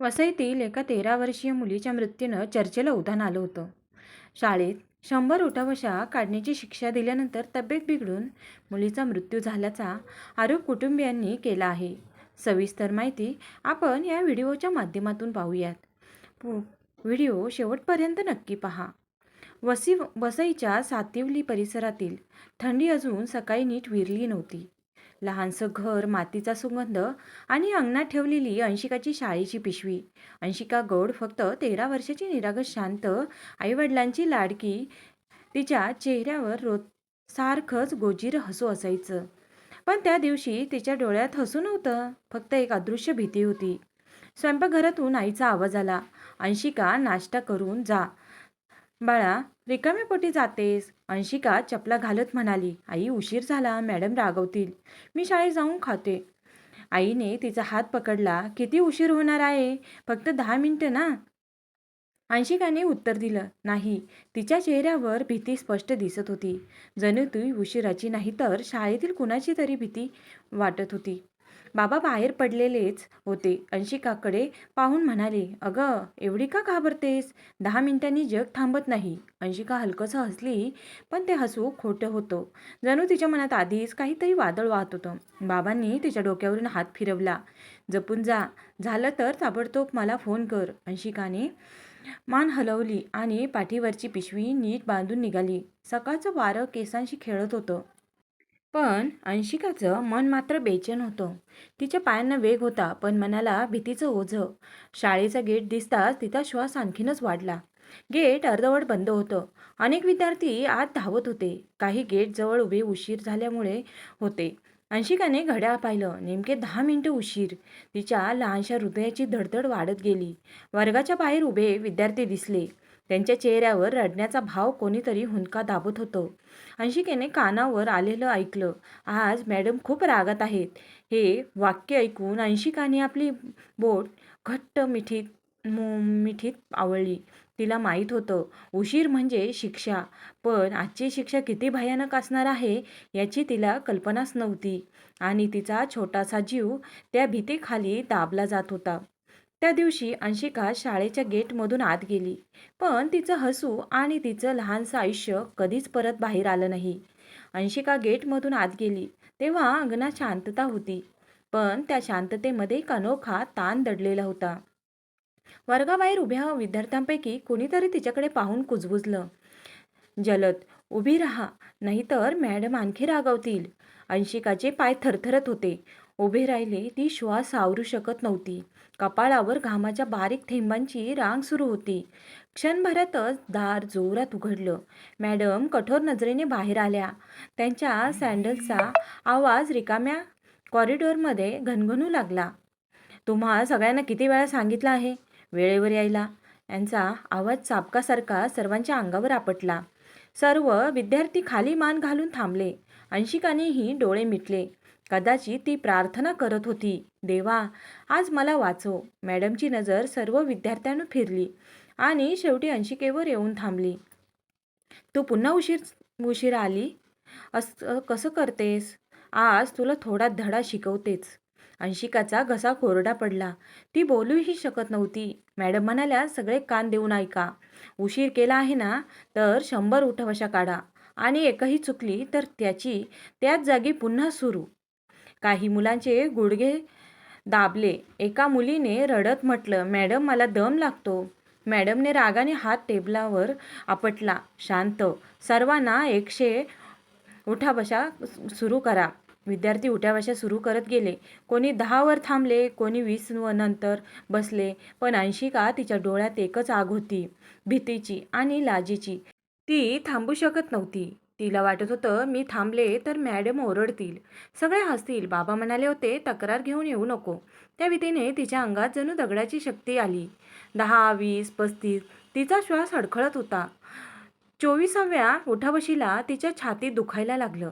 वसईतील एका तेरा वर्षीय मुलीच्या मृत्यूनं चर्चेला उधाण आलं होतं. शाळेत शंभर उठावशा काढण्याची शिक्षा दिल्यानंतर तब्येत बिघडून मुलीचा मृत्यू झाल्याचा आरोप कुटुंबियांनी केला आहे. सविस्तर माहिती आपण या व्हिडिओच्या माध्यमातून पाहूयात. पु व्हिडिओ शेवटपर्यंत नक्की पहा. वसी वसईच्या सातिवली परिसरातील थंडी अजून सकाळी नीट विरली नव्हती. लहानसं घर मातीचा सुगंध आणि अंगणात ठेवलेली अंशिकाची शाळेची पिशवी. अंशिका गौड फक्त तेरा वर्षाची निरागस शांत आईवडिलांची लाडकी. तिच्या चेहऱ्यावर रोज सारखंच गोजीर हसू असायचं. पण त्या दिवशी तिच्या डोळ्यात हसू नव्हतं फक्त एक अदृश्य भीती होती. स्वयंपाकघरातून आईचा आवाज आला अंशिका नाश्ता करून जा. बाळा रिकाम्या पोटी जातेस. अंशिका चपला घालत म्हणाली आई उशीर झाला मॅडम रागवतील. मी शाळेत जाऊन खाते. आईने तिचा हात पकडला किती उशीर होणार आहे? फक्त दहा मिनटं ना? अंशिकाने उत्तर दिलं नाही तिच्या चेहऱ्यावर भीती स्पष्ट दिसत होती. जणू ती उशिराची नाही तर शाळेतील कुणाची तरी भीती वाटत होती. बाबा बाहेर पडलेलेच होते. अंशिकाकडे पाहून म्हणाले अगं एवढी का घाबरतेस? दहा मिनिटांनी जग थांबत नाही. अंशिका हलकंसं हसली पण ते हसू खोटं होतं. जणू तिच्या मनात आधीच काहीतरी वादळ वाहत होतं. बाबांनी तिच्या डोक्यावरून हात फिरवला. जपून जा. झालं तर ताबडतोब मला फोन कर. अंशिकाने मान हलवली आणि पाठीवरची पिशवी नीट बांधून निघाली. सकाळचं वारं केसांशी खेळत होतं. पण अंशिकाचं मन मात्र बेचैन होतं. तिच्या पायांना वेग होता पण मनाला भीतीचं ओझं. शाळेचा गेट दिसताच तिचा श्वास आणखीनच वाढला. गेट अर्धवट बंद होतं. अनेक विद्यार्थी आत धावत होते. काही गेटजवळ उभे उशीर झाल्यामुळे होते. अंशिकाने घड्याळ पाहिलं. नेमके दहा मिनिटं उशीर. तिच्या लहानशा हृदयाची धडधड वाढत गेली. वर्गाच्या बाहेर उभे विद्यार्थी दिसले. त्यांच्या चेहऱ्यावर रडण्याचा भाव कोणीतरी हुंदका दाबत होतो. अंशिकेने कानावर आलेलं ऐकलं. आज मॅडम खूप रागात आहेत. हे वाक्य ऐकून अंशिकाने आपली बोट घट्ट मिठीत मिठीत आवळली. तिला माहीत होतं. उशीर म्हणजे शिक्षा. पण आजची शिक्षा किती भयानक असणार आहे याची तिला कल्पनाच नव्हती. आणि तिचा छोटासा जीव त्या भीतीखाली दाबला जात होता. त्या दिवशी अंशिका शाळेच्या गेटमधून आत गेली. पण तिचं हसू आणि तिचं लहानसं आयुष्य कधीच परत बाहेर आलं नाही. अंशिका गेटमधून आत गेली. तेव्हा अंगणात शांतता होती. पण त्या शांततेमध्ये एक अनोखा ताण दडलेला होता. वर्गाबाहेर उभ्या विद्यार्थ्यांपैकी कोणीतरी तिच्याकडे पाहून कुजबुजलं. जलद उभी राहा नाहीतर मॅडम आणखी रागावतील. अंशिकाचे पाय थरथरत होते. उभे राहिले ती श्वास सावरू शकत नव्हती. कपाळावर घामाच्या बारीक थेंबांची रांग सुरू होती. क्षणभरातच दार जोरात उघडलं. मॅडम कठोर नजरेने बाहेर आल्या. त्यांच्या सँडलचा आवाज रिकाम्या कॉरिडॉरमध्ये घनघनू लागला. तुम्हा सगळ्यांना किती वेळा सांगितलं आहे? वेळेवर यायला. यांचा आवाज चापकासारखा सर्वांच्या अंगावर आपटला. सर्व विद्यार्थी खाली मान घालून थांबले. अंशिकानेही डोळे मिटले. कदाचित ती प्रार्थना करत होती. देवा आज मला वाचव. मॅडमची नजर सर्व विद्यार्थ्यांना फिरली आणि शेवटी अंशिकेवर येऊन थांबली. तू पुन्हा उशीर उशीर आली? असं कसं करतेस? आज तुला थोडा धडा शिकवतेच. अंशिकाचा घसा कोरडा पडला. ती बोलूही शकत नव्हती. मॅडम म्हणाल्या सगळे कान देऊन ऐका. उशीर केला आहे ना तर शंभर उठवशा काढा. आणि एकही चुकली तर त्याची त्याच जागी पुन्हा सुरू. काही मुलांचे गुडघे दाबले. एका मुलीने रडत म्हटलं मॅडम मला दम लागतो. मॅडमने रागाने हात टेबलावर आपटला. शांत सर्वांना एकशे उठाबशा सुरू करा. विद्यार्थी उठाबशा सुरू करत गेले. कोणी दहावर थांबले कोणी वीस व नंतर बसले पण अंशिका तिच्या डोळ्यात एकच आग होती भीतीची आणि लाजेची. ती थांबू शकत नव्हती. तिला वाटत होतं मी थांबले तर मॅडम ओरडतील. सगळे हसतील. बाबा म्हणाले होते तक्रार घेऊन येऊ नको. त्या भीतीने तिच्या अंगात जणू दगडाची शक्ती आली. दहा वीस पस्तीस तिचा श्वास अडखळत होता. चोवीसाव्या उठाबशीला तिच्या छातीत दुखायला लागलं.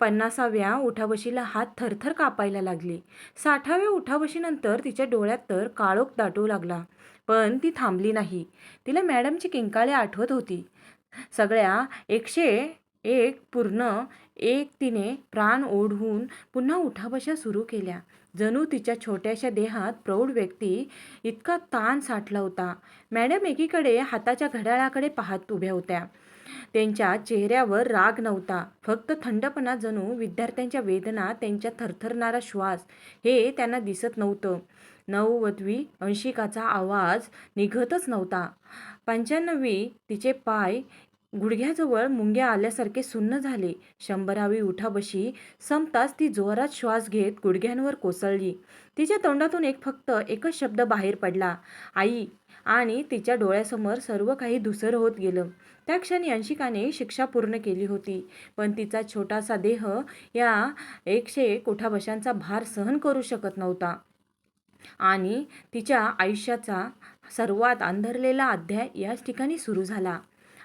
पन्नासाव्या उठाबशीला हात थरथर कापायला लागले. साठाव्या उठाबशीनंतर तिच्या डोळ्यात तर काळोख दाटू लागला. पण ती थांबली नाही. तिला मॅडमची किंकाळी आठवत होती. सगळ्या एकशे एक पूर्ण एक तिने प्राण ओढवून पुन्हा उठाबशा सुरू केल्या. जणू तिच्या छोट्याशा देहात प्रौढ व्यक्ती इतका ताण साठला होता. मॅडम एकीकडे हाताच्या घड्याळाकडे पाहत उभ्या होत्या. त्यांच्या चेहऱ्यावर राग नव्हता. फक्त थंडपणा जणू विद्यार्थ्यांच्या वेदना त्यांच्या थरथरणारा श्वास हे त्यांना दिसत नव्हतं. नववधवी अंशिकाचा आवाज निघतच नव्हता. पंच्याण्णवी तिचे पाय गुडघ्याजवळ मुंग्या आल्यासारखे सुन्न झाले. शंभरावी उठाबशी संपताच ती जोरात श्वास घेत गुडघ्यांवर कोसळली. तिच्या तोंडातून एक फक्त एकच शब्द बाहेर पडला. आई आणि तिच्या डोळ्यासमोर सर्व काही धुसर होत गेलं. त्या क्षणी अंशिकाने शिक्षा पूर्ण केली होती. पण तिचा छोटासा देह या एकशे एक उठाबशांचा भार सहन करू शकत नव्हता. आणि तिच्या आयुष्याचा सर्वात अंधरलेला अध्याय याच ठिकाणी सुरू झाला.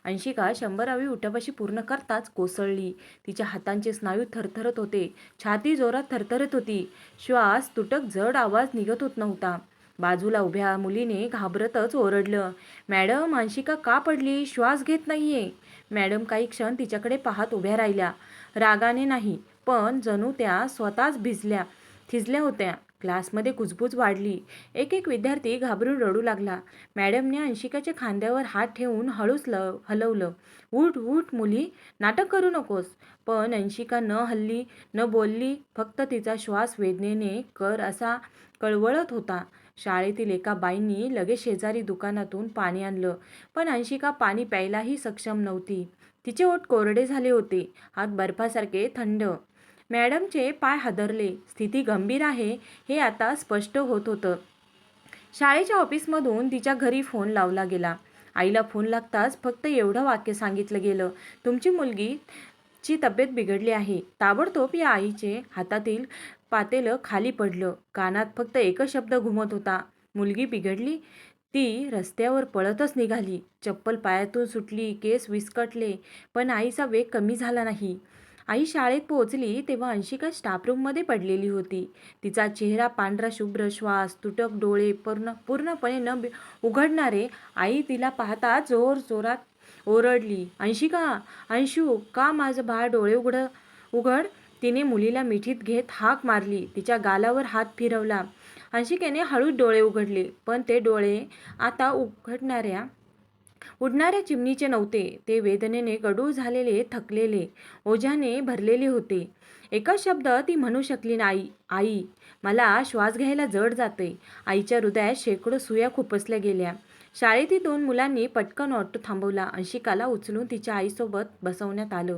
अंशिका शंभरावी उठापाशी पूर्ण करताच कोसळली. तिच्या हातांचे स्नायू थरथरत होते. छाती जोरात थरथरत होती. श्वास तुटक जड आवाज निघत होत नव्हता. बाजूला उभ्या मुलीने घाबरतच ओरडलं. मॅडम अंशिका का पडली? श्वास घेत नाहीये. मॅडम काही क्षण तिच्याकडे पाहत उभ्या राहिल्या. रागाने नाही पण जणू त्या स्वतःच भिजल्या. थिजल्या होत्या. क्लासमध्ये कुजबूज वाढली. एक एक विद्यार्थी घाबरून रडू लागला. मॅडमने अंशिकाच्या खांद्यावर हात ठेवून हळूच ल हलवलं. उठ उठ मुली नाटक करू नकोस. पण अंशिका न हल्ली न बोलली फक्त तिचा श्वास वेदनेने कर असा कळवळत होता. शाळेतील एका बाईंनी लगेच शेजारी दुकानातून पाणी आणलं. पण अंशिका पाणी प्यायलाही सक्षम नव्हती. तिचे ओठ कोरडे झाले होते. हात बर्फासारखे थंड. मॅडमचे पाय हादरले. स्थिती गंभीर आहे हे आता स्पष्ट होत होतं. शाळेच्या ऑफिसमधून तिच्या घरी फोन लावला गेला. आईला फोन लागताच फक्त एवढं वाक्य सांगितलं गेलं. तुमची मुलगी ची तब्येत बिघडली आहे. ताबडतोब या आईचे हातातील पातेलं खाली पडलं. कानात फक्त एकच शब्द घुमत होता. मुलगी बिघडली? ती रस्त्यावर पळतच निघाली. चप्पल पायातून सुटली केस विस्कटले पण आईचा वेग कमी झाला नाही. आई शाळेत पोहोचली तेव्हा अंशिका स्टाफरूममध्ये पडलेली होती. तिचा चेहरा पांढरा शुभ्र श्वास तुटक डोळे पूर्ण पूर्णपणे न उघडणारे आई तिला पाहता जोर जोरात ओरडली अंशिका अंशू का माझं बाळ डोळे उघड उघड? तिने मुलीला मिठीत घेत हाक मारली तिच्या गालावर हात फिरवला. अंशिकेने हळूच डोळे उघडले पण ते डोळे आता उघडणाऱ्या उडणाऱ्या चिमणीचे नव्हते. ते वेदनेने गडूळ झालेले थकलेले ओझ्याने भरलेले होते. एकच शब्द ती म्हणू शकली नाही आई मला श्वास घ्यायला जड जाते आईच्या हृदयात शेकडो सुया खुपसल्या गेल्या. शाळेतील दोन मुलांनी पटकन ऑटो थांबवला अंशिकाला उचलून तिच्या आईसोबत बसवण्यात आलं.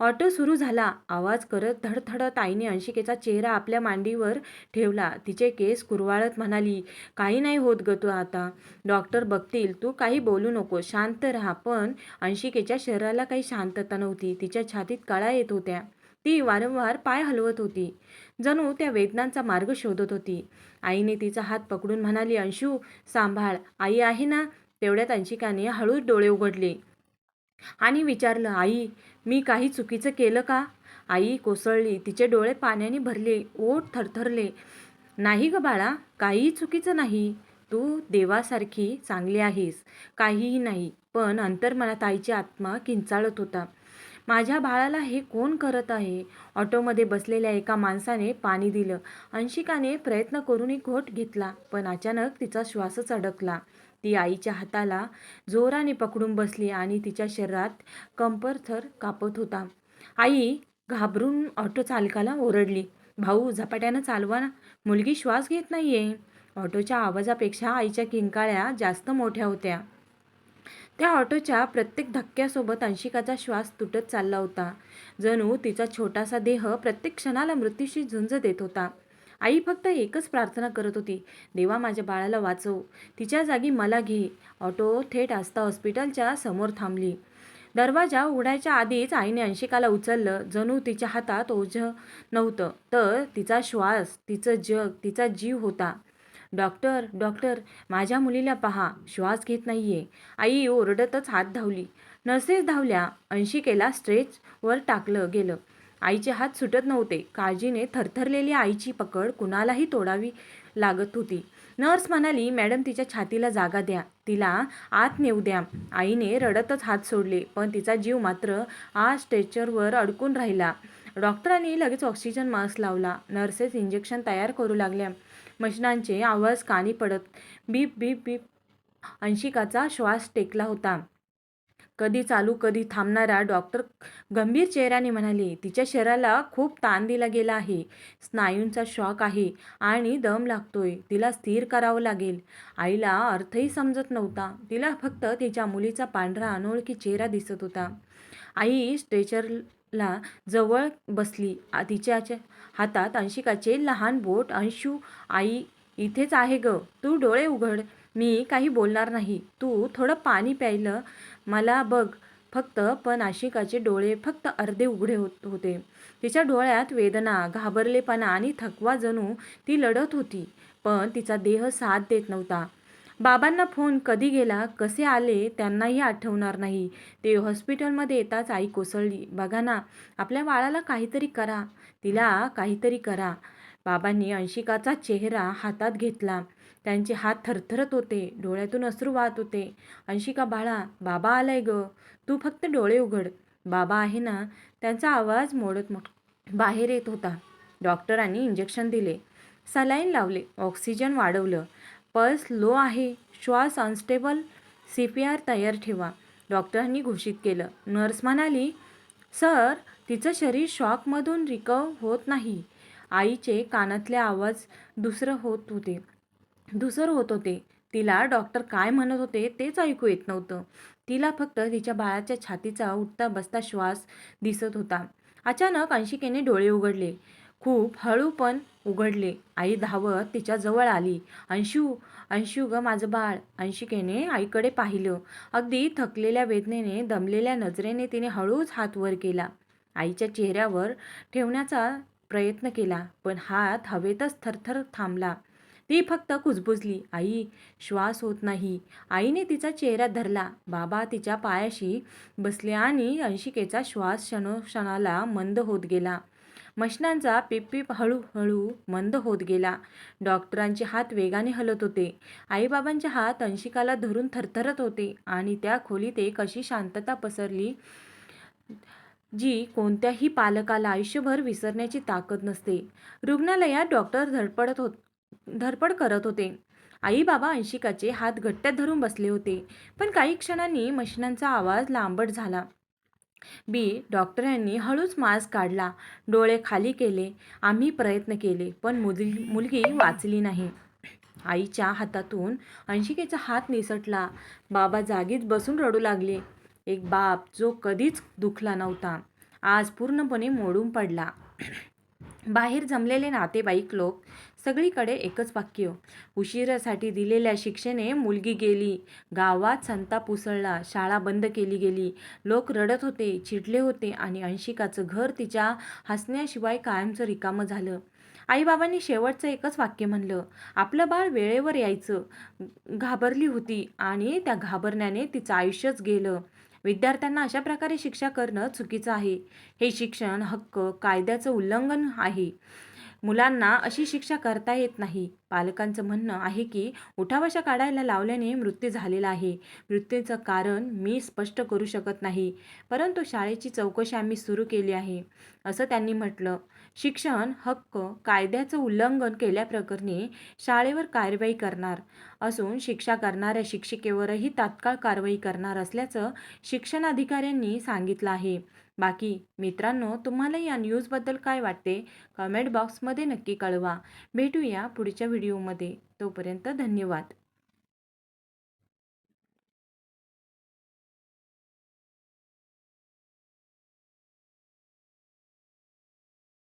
ऑटो सुरू झाला. आवाज करत धडधडत आईने अंशिकेचा चेहरा आपल्या मांडीवर ठेवला. तिचे केस कुरवाळत म्हणाली काही नाही होत ग तू आता. डॉक्टर बघतील. तू काही बोलू नको. शांत राहा पण अंशिकेच्या शरीराला काही शांतता नव्हती. तिच्या छातीत कळा येत होत्या. ती वारंवार पाय हलवत होती. जणू त्या वेदनांचा मार्ग शोधत होती. आईने तिचा हात पकडून म्हणाली अंशू सांभाळ. आई आहे ना तेवढ्यात अंशिकाने हळूच डोळे उघडले. आणि विचारलं आई मी काही चुकीचं केलं का? आई कोसळली तिचे डोळे पाण्याने भरले ओठ थरथरले. नाही ग बाळा काहीही चुकीचं नाही. तू देवासारखी चांगली आहेस. काहीही नाही पण अंतर्मनात आईची आत्मा किंचाळत होता. माझ्या बाळाला हे कोण करत आहे? ऑटोमध्ये बसलेल्या एका माणसाने पाणी दिलं. अंशिकाने प्रयत्न करून एक घोट घेतला पण अचानक तिचा श्वासच अडकला. ती आईच्या हाताला जोराने पकडून बसली आणि तिच्या शरीरात कंपरथर कापत होता. आई घाबरून ऑटो चालकाला ओरडली भाऊ झपाट्यानं चालवा ना. मुलगी श्वास घेत नाहीये. ऑटोच्या आवाजापेक्षा आईच्या किंकाळ्या जास्त मोठ्या होत्या. त्या ऑटोच्या प्रत्येक धक्क्यासोबत अंशिकाचा श्वास तुटत चालला होता. जणू तिचा छोटासा देह प्रत्येक क्षणाला मृत्यूशी झुंज देत होता. आई फक्त एकच प्रार्थना करत होती देवा माझ्या बाळाला वाचव तिच्या जागी मला घे. ऑटो थेट आस्था हॉस्पिटलच्या समोर थांबली. दरवाजा उघडायच्या आधीच आईने अंशिकाला उचललं. जणू तिच्या हातात ओझं नव्हतं तर तिचा श्वास तिचं जग तिचा जीव होता. डॉक्टर डॉक्टर माझ्या मुलीला पहा श्वास घेत नाहीये. आई ओरडतच हात धावली. नर्सेस धावल्या अंशिकेला स्ट्रेचवर टाकलं गेलं. आईचे हात सुटत नव्हते. काळजीने थरथरलेली आईची पकड कुणालाही तोडावी लागत होती. नर्स म्हणाली मॅडम तिच्या छातीला जागा द्या. तिला आत नेऊ द्या. आईने रडतच हात सोडले पण तिचा जीव मात्र आज स्ट्रेचरवर अडकून राहिला. डॉक्टरांनी लगेच ऑक्सिजन मास्क लावला. नर्सेस इंजेक्शन तयार करू लागल्या. मशिनांचे आवाज कानी पडत बीप बीप बीप अंशिकाचा श्वास टेकला होता. कधी चालू कधी थांबणारा डॉक्टर गंभीर चेहऱ्याने म्हणाले तिच्या शरीराला खूप ताण दिला गेला आहे. स्नायूंचा शॉक आहे आणि दम लागतोय. तिला स्थिर करावं लागेल. आईला अर्थही समजत नव्हता. तिला फक्त तिच्या मुलीचा पांढरा अनोळखी चेहरा दिसत होता. आई स्ट्रेचरला जवळ बसली. तिच्या हातात अंशिकाचे लहान बोट. अंशू आई इथेच आहे ग. तू डोळे उघड. मी काही बोलणार नाही. तू थोडं पाणी प्यायलं मला बघ. फक्त पण आशिकाचे डोळे फक्त अर्धे उघडे होत होते. तिच्या डोळ्यात वेदना घाबरलेपणा आणि थकवा जणू ती लढत होती पण तिचा देह साथ देत नव्हता. बाबांना फोन कधी गेला कसे आले त्यांनाही आठवणार नाही. ते हॉस्पिटलमध्ये येताच आई कोसळली. बघा ना आपल्या बाळाला काहीतरी करा. तिला काहीतरी करा. बाबांनी अंशिकाचा चेहरा हातात घेतला. त्यांचे हात थरथरत होते डोळ्यातून अश्रू वाहत होते. अंशिका बाळा बाबा आलाय ग. तू फक्त डोळे उघड. बाबा आहे ना त्यांचा आवाज मोडत मो बाहेर येत होता. डॉक्टरांनी इंजेक्शन दिले. सलाईन लावले. ऑक्सिजन वाढवलं. पल्स लो आहे. श्वास अनस्टेबल. सी पी आर तयार ठेवा डॉक्टरांनी घोषित केलं. नर्स म्हणाली सर तिचं शरीर शॉकमधून रिकव होत नाही. आईचे कानातले आवाज दुसरं होत होते. धुसर होत होते. तिला डॉक्टर काय म्हणत होते तेच ऐकू येत नव्हतं. तिला फक्त तिच्या बाळाच्या छातीचा उठता बसता श्वास दिसत होता. अचानक अंशिकेने डोळे उघडले. खूप हळू पण उघडले. आई धावत तिच्या जवळ आली. अंशू अंशू ग माझं बाळ. अंशिकेने आईकडे पाहिलं. अगदी थकलेल्या वेदनेने दमलेल्या नजरेने तिने हळूच हात वर केला. आईच्या चेहऱ्यावर ठेवण्याचा प्रयत्न केला पण हात हवेतच थरथर थांबला. ती फक्त कुजबुजली. आई श्वास होत नाही. आईने तिचा चेहरा धरला. बाबा तिच्या पायाशी बसले आणि अंशिकेचा श्वास क्षणोक्षणाला मंद होत गेला. मशनांचा पिपपिप हळूहळू मंद होत गेला. डॉक्टरांचे हात वेगाने हलत होते. आईबाबांचे हात अंशिकाला धरून थरथरत होते आणि त्या खोलीत एक अशी शांतता पसरली जी कोणत्याही पालकाला आयुष्यभर विसरण्याची ताकद नसते. रुग्णालयात डॉक्टर धडपडत होत धडपड करत होते. आई बाबा अंशिकाचे हात घट्ट धरून बसले होते पण काही क्षणांनी मशिनांचा आवाज लांबट झाला. बी. डॉक्टरांनी हळूच मास्क काढला डोळे खाली केले. आम्ही प्रयत्न केले पण मुलगी मुलगी वाचली नाही. आईच्या हातातून अंशिकेचा हात निसटला. बाबा जागीच बसून रडू लागले. एक बाप जो कधीच दुखला नव्हता आज पूर्णपणे मोडून पडला. बाहेर जमलेले नातेवाईक लोक सगळीकडे एकच वाक्य. उशिरासाठी दिलेल्या शिक्षेने मुलगी गेली गावात संताप उसळला शाळा बंद केली गेली. लोक रडत होते चिडले होते आणि अंशिकाचं घर तिच्या हसण्याशिवाय कायमचं रिकामं झालं. आईबाबांनी शेवटचं एकच वाक्य म्हणलं आपलं बाळ वेळेवर यायचं. घाबरली होती आणि त्या घाबरण्याने तिचं आयुष्यच गेलं. विद्यार्थ्यांना अशा प्रकारे शिक्षा करणं चुकीचं आहे. हे शिक्षण हक्क कायद्याचं उल्लंघन आहे. मुलांना अशी शिक्षा करता येत नाही. पालकांचं म्हणणं आहे की उठावाशा काढायला लावल्याने मृत्यू झालेला आहे. मृत्यूचं कारण मी स्पष्ट करू शकत नाही. परंतु शाळेची चौकशी आम्ही सुरू केली आहे असं त्यांनी म्हटलं. शिक्षण हक्क कायद्याचं उल्लंघन केल्याप्रकरणी शाळेवर कारवाई करणार असून शिक्षा करणाऱ्या शिक्षिकेवरही तात्काळ कारवाई करणार असल्याचं शिक्षणाधिकाऱ्यांनी सांगितलं आहे. बाकी मित्रांनो तुम्हाला या न्यूजबद्दल काय वाटते? कमेंट बॉक्समध्ये नक्की कळवा. भेटूया पुढच्या व्हिडिओमध्ये. तोपर्यंत धन्यवाद.